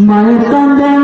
মায়ের কান্দে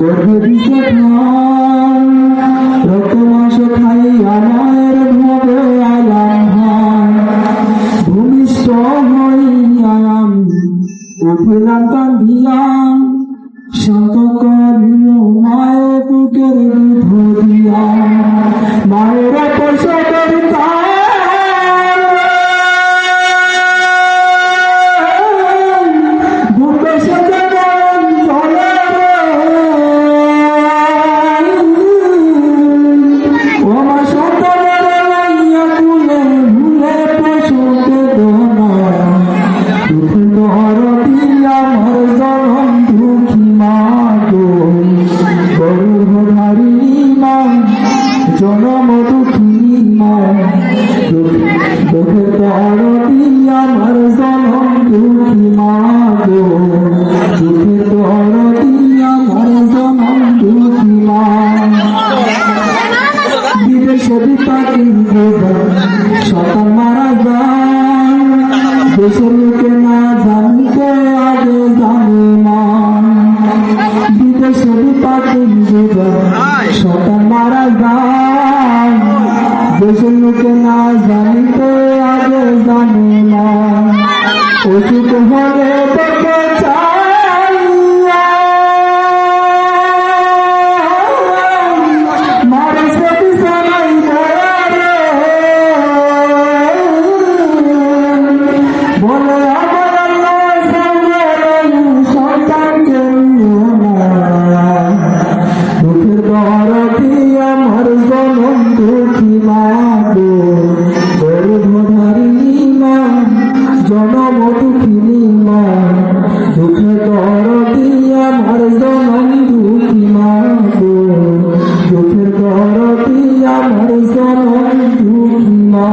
গভীর কথায় রক্ত মাংস খাই আমার ভবে আলাম ভূমিষ্ঠ হইয়া আমি উঠিলাম কান্দিলাম শান্ত সকাল মারা যান দেশের লোকে জানিতে আগে জানি না বিদেশের পাখির জীবন সকাল মারা যান দেশের লোকে জানিতে আগে জানি দুঃখিনী মা দুঃখে কর দিয়া মার জনম দুঃখী মা গো দুঃখের কর দিয়া মার জনম দুঃখী মা